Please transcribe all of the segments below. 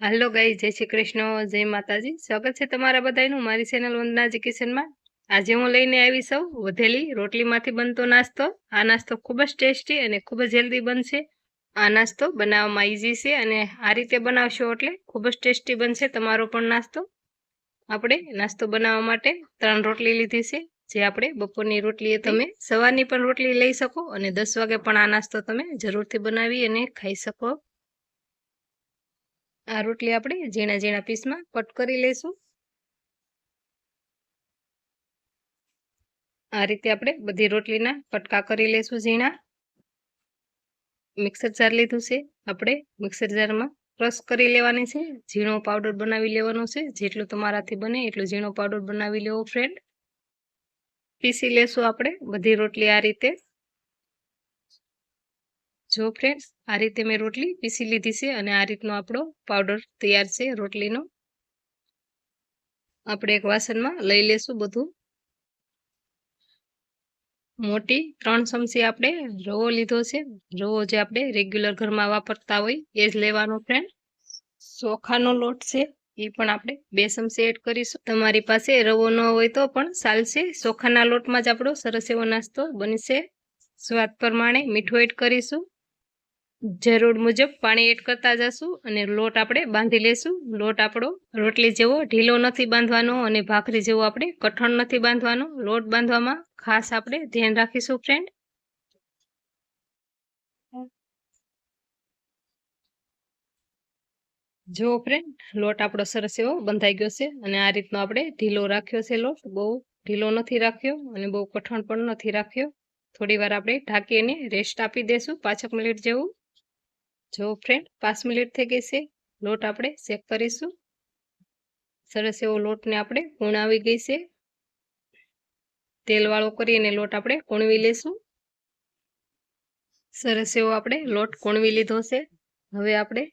હાલો ગાઈ જય શ્રી કૃષ્ણ, જય માતાજી. સ્વાગત છે તમારા બધાનું મારી ચેનલ વંદનાજી કિચનમાં આજે હું લઈને આવી સૌ વધેલી રોટલીમાંથી બનતો નાસ્તો. આ નાસ્તો ખૂબ જ ટેસ્ટી અને ખૂબ જ હેલ્ધી બનશે. આ નાસ્તો બનાવવામાં ઇઝી છે અને આ રીતે બનાવશો એટલે ખૂબ જ ટેસ્ટી બનશે તમારો પણ નાસ્તો. આપણે નાસ્તો બનાવવા માટે ત્રણ રોટલી લીધી છે, જે આપણે બપોરની રોટલી તમે સવારની પણ રોટલી લઈ શકો અને દસ વાગે પણ આ નાસ્તો તમે જરૂરથી બનાવી અને ખાઈ શકો. આ રોટલી આપણે ઝીણા ઝીણા પીસમાં કટ કરી લઈશું. આ રીતે આપણે બધી રોટલીના કટકા કરી લઈશું ઝીણા. મિક્સર જાર લીધું છે. આપણે મિક્સર જારમાં ક્રશ કરી લેવાની છે. ઝીણો પાવડર બનાવી લેવાનો છે. જેટલું તમારાથી બને એટલું ઝીણો પાવડર બનાવી લેવો ફ્રેન્ડ પીસી લેશું આપણે. બધી રોટલી આ રીતે જો ફ્રેન્ડ્સ આ રીતે મેં રોટલી પીસી લીધી છે અને આ રીતનો આપણો પાવડર તૈયાર છે રોટલીનો. આપણે એક વાસણમાં લઈ લેશું બધું. મોટી ત્રણ ચમચી આપણે રવો લીધો છે. રવો જે આપણે રેગ્યુલર ઘરમાં વાપરતા હોય એ જ લેવાનો ફ્રેન્ડ ચોખાનો લોટ છે, એ પણ આપણે બે ચમચી એડ કરીશું. તમારી પાસે રવો ન હોય તો પણ ચાલશે. ચોખાના લોટમાં જ આપણો સરસ એવો નાસ્તો બનશે. સ્વાદ પ્રમાણે મીઠું એડ કરીશું. જરૂર મુજબ પાણી એડ કરતા જશું અને લોટ આપણે બાંધી લેશું. લોટ આપણો રોટલી જેવો ઢીલો નથી બાંધવાનો અને ભાખરી જેવો આપણે કઠણ નથી બાંધવાનો. લોટ બાંધવામાં ખાસ આપણે ધ્યાન રાખીશું ફ્રેન્ડ જો ફ્રેન્ડ લોટ આપણો સરસ એવો બંધાઈ ગયો છે અને આ રીતનો આપણે ઢીલો રાખ્યો છે લોટ. બહુ ઢીલો નથી રાખ્યો અને બહુ કઠણ પણ નથી રાખ્યો. થોડી વાર આપણે ઢાંકીને રેસ્ટ આપી દેશું. પાંચક મિનિટ જેવું. જો ફ્રેન્ડ પાંચ મિનિટ થઈ ગઈ છે. લોટ આપણે ચેક કરીશું. સરસ એવો લોટને આપણે કુણાવી ગઈ છે. તેલવાળો કરીને લોટ આપણે કોણવી લેશું. સરસ એવો આપણે લોટ કૂણવી લીધો છે. હવે આપણે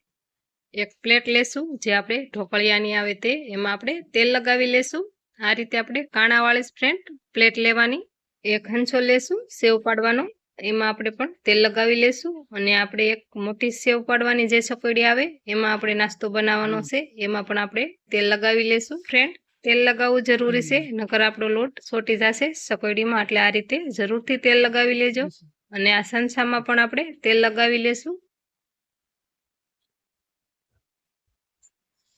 એક પ્લેટ લેશું, જે આપણે ઢોકળિયાની આવે તે, એમાં આપણે તેલ લગાવી લેશું. આ રીતે આપણે કાણાવાળી ફ્રેન્ડ પ્લેટ લેવાની. એક હંછો લેશું, સેવ પાડવાનો. એમાં આપણે પણ તેલ લગાવી લેશું અને આપણે એક મોટી સેવ પાડવાની જે સકોડી આવે એમાં આપણે નાસ્તો બનાવવાનો છે. એમાં પણ આપણે તેલ લગાવી લેશું. ફ્રેન્ડ તેલ લગાવવું જરૂરી છે નકર આપણો લોટ સોટી જશે સકોડીમાં એટલે આ રીતે જરૂરથી તેલ લગાવી લેજો. અને આ સંસામાં પણ આપણે તેલ લગાવી લેશું.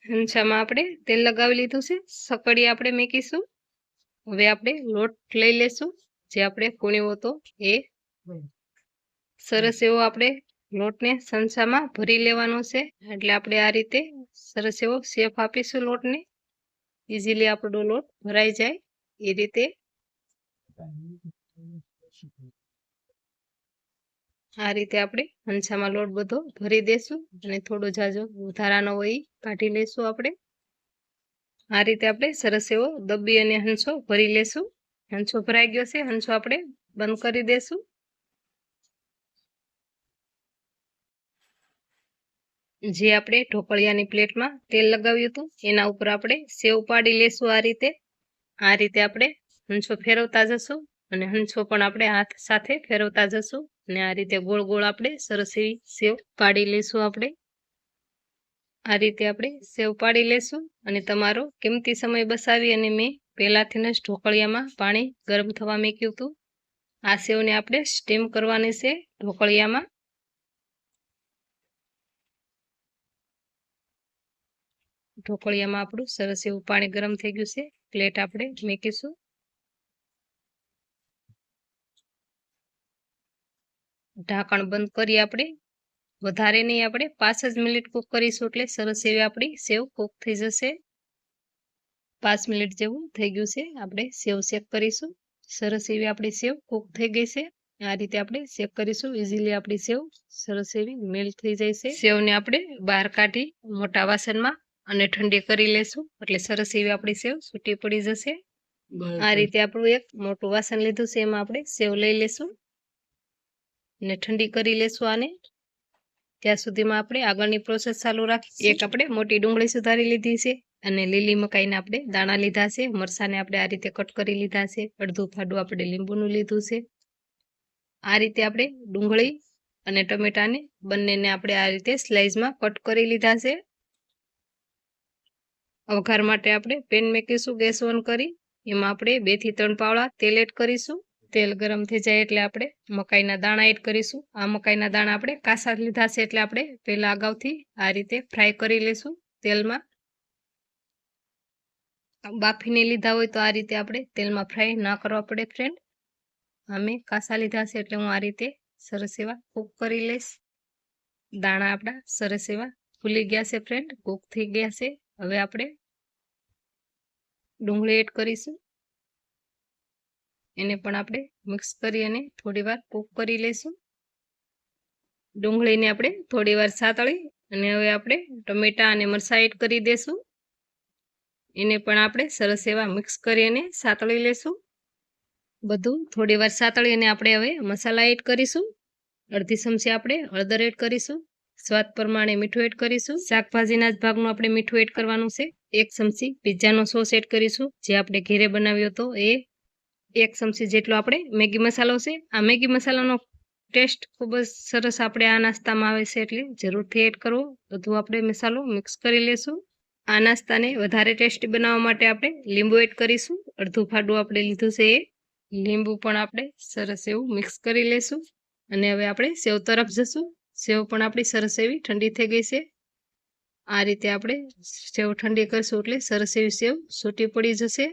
હંસામાં આપણે તેલ લગાવી લીધું છે. સકડી આપણે મેકીશું. હવે આપણે લોટ લઈ લેશું. જે આપણે કૂણ્યો હતો એ સરસ એવો આપણે લોટને સંસામાં ભરી લેવાનો છે. એટલે આપણે આ રીતે સરસ એવો શેફ આપીશું લોટને. ઇઝીલી આપણો લોટ ભરાઈ જાય. એ રીતે આ રીતે આપણે હંસામાં લોટ બધો ભરી દેશું અને થોડો જાજો વધારાનો હોય કાઢી લેશું આપણે. આ રીતે આપણે સરસ એવો દબ્બી અને હંસો ભરી લેશું. હંસો ભરાઈ ગયો છે. હંસો આપણે બંધ કરી દેશું. જે આપણે ઢોકળિયાની પ્લેટમાં તેલ લગાવ્યું હતું, એના ઉપર આપણે સેવ પાડી લેશું આ રીતે. આ રીતે આપણે હંછો ફેરવતા જશું અને હંછો પણ આપણે હાથ સાથે ફેરવતા જશું અને આ રીતે ગોળ ગોળ આપણે સરસ એવી સેવ પાડી લેશું આપણે. આ રીતે આપણે સેવ પાડી લેશું અને તમારો કિંમતી સમય બસાવી અને મેં પહેલાંથી જ ઢોકળિયામાં પાણી ગરમ થવા મૂક્યું હતું. આ સેવને આપણે સ્ટીમ કરવાની છે ઢોકળિયામાં. ઢોકળિયામાં આપણું સરસ એવું પાણી ગરમ થઈ ગયું છે. પ્લેટ આપણે મેકીશું. ઢાંકણ બંધ કરી આપણે. વધારે નહીં આપણે પાંચ જ મિનિટ કૂક કરીશું એટલે સરસ એવી આપણી સેવ કૂક થઈ જશે. પાંચ મિનિટ જેવું થઈ ગયું છે. આપણે સેવ શેક કરીશું. સરસ એવી આપણી સેવ કૂક થઈ ગઈ છે. આ રીતે આપણે શેક કરીશું. ઇઝીલી આપણી સેવ સરસ એવી મેલ્ટ થઈ જાય છે સેવને આપણે બહાર કાઢી મોટા વાસણમાં અને ઠંડી કરી લેશું. એટલે સરસ એવી આપણી સેવ છૂટી પડી જશે. આ રીતે આપણું એક મોટું વાસણ લીધું છે એમાં આપણે સેવ લઈ લેશું. ને ઠંડી કરી લેશું આને. ત્યાં સુધીમાં આપણે આગળની પ્રોસેસ ચાલુ રાખી એક આપણે મોટી ડુંગળી સુધારી લીધી છે અને લીલી મકાઈના આપણે દાણા લીધા છે. મરસાને આપણે આ રીતે કટ કરી લીધા છે. અડધું ફાડું આપણે લીંબુનું લીધું છે. આ રીતે આપણે ડુંગળી અને ટમેટાને બંનેને આપણે આ રીતે સ્લાઇઝમાં કટ કરી લીધા છે. વઘાર માટે આપણે પેન મેકીશું, ગેસ ઓન કરી. એમાં આપણે બેથી ત્રણ પાવડા તેલ એડ કરીશું. તેલ ગરમ થઈ જાય એટલે આપણે મકાઈના દાણા એડ કરીશું. આ મકાઈના દાણા આપણે કાસા લીધા છે એટલે આપણે પહેલા અગાઉથી આ રીતે ફ્રાય કરી લઈશું તેલમાં. બાફીને લીધા હોય તો આ રીતે આપણે તેલમાં ફ્રાય ના કરવા પડે ફ્રેન્ડ અમે કાસા લીધા છે એટલે હું આ રીતે સરસ એવા કૂક કરી લઈશ. દાણા આપણા સરસ એવા ફૂલી ગયા છે ફ્રેન્ડ કૂક થઈ ગયા છે. હવે આપણે ડુંગળી એડ કરીશું. એને પણ આપણે મિક્સ કરી અને થોડી વાર કૂક કરી લઈશું. ડુંગળીને આપણે થોડી વાર સાતળી અને હવે આપણે ટમેટા અને મરસાં એડ કરી દઈશું એને પણ આપણે સરસ એવા મિક્સ કરી અને સાતળી લઈશું બધું થોડી વાર સાતળી અને આપણે હવે મસાલા એડ કરીશું. અડધી ચમચી આપણે હળદર એડ કરીશું. સ્વાદ પ્રમાણે મીઠું એડ કરીશું. શાકભાજીના જ ભાગનું આપણે મીઠું એડ કરવાનું છે. એક ચમચી પિઝાનો સોસ એડ કરીશું. જે આપણે ઘેરે બનાવ્યો હતો એ એક ચમચી જેટલો આપણે મેગી મસાલો છે. આ મેગી મસાલાનો ટેસ્ટ ખૂબ જ સરસ આપણે આ નાસ્તામાં આવે છે એટલે જરૂરથી એડ કરવો બધું આપણે મસાલો મિક્સ કરી લેશું. આ નાસ્તાને વધારે ટેસ્ટી બનાવવા માટે આપણે લીંબુ એડ કરીશું. અડધું ફાડું આપણે લીધું છે એ. લીંબુ પણ આપણે સરસ એવું મિક્સ કરી લેશું. અને હવે આપણે સેવ તરફ જશું. સેવ પણ આપણી સરસ એવી ઠંડી થઈ ગઈ છે. આ રીતે આપણે સેવ ઠંડી કરશું એટલે સરસ એવી સેવ સૂટી પડી જશે.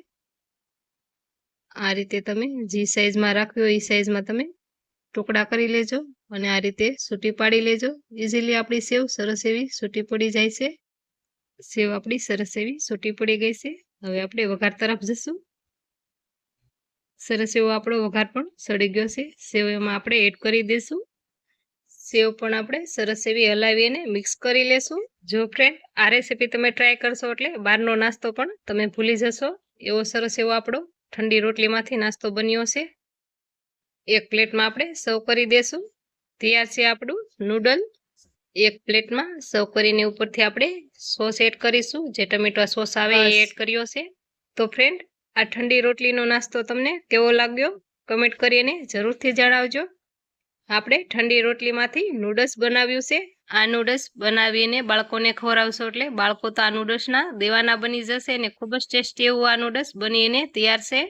આ રીતે તમે જે સાઈઝમાં રાખવી હોય એ સાઈઝમાં તમે ટુકડા કરી લેજો અને આ રીતે સૂટી પાડી લેજો. ઇઝીલી આપણી સેવ સરસ એવી સૂટી પડી જાય છે. સેવ આપણી સરસ એવી સૂટી પડી ગઈ છે. હવે આપણે વઘાર તરફ જશું. સરસ એવો આપણો વઘાર પણ સડી ગયો છે. સેવ એમાં આપણે એડ કરી દઈશું સેવ પણ આપણે સરસ એવી હલાવી અને મિક્સ કરી લેશું. જો ફ્રેન્ડ આ રેસીપી તમે ટ્રાય કરશો એટલે બહારનો નાસ્તો પણ તમે ભૂલી જશો. એવો સરસ એવો આપણો ઠંડી રોટલીમાંથી નાસ્તો બન્યો છે. એક પ્લેટમાં આપણે સર્વ કરી દેશું. તૈયાર છે આપણું નૂડલ એક પ્લેટમાં સર્વ કરીને ઉપરથી આપણે સોસ એડ કરીશું. જે ટમેટા સોસ આવે એ એડ કર્યો છે. તો ફ્રેન્ડ આ ઠંડી રોટલીનો નાસ્તો તમને કેવો લાગ્યો? કમેન્ટ કરીને જરૂરથી જણાવજો. આપણે ઠંડી રોટલીમાંથી નૂડલ્સ બનાવ્યું છે. આ નૂડલ્સ બનાવીને બાળકોને ખવડાવશો એટલે બાળકો તો આ નૂડલ્સના દેવાના બની જશે અને ખૂબ જ ટેસ્ટી એવું આ નૂડલ્સ બનીને તૈયાર છે.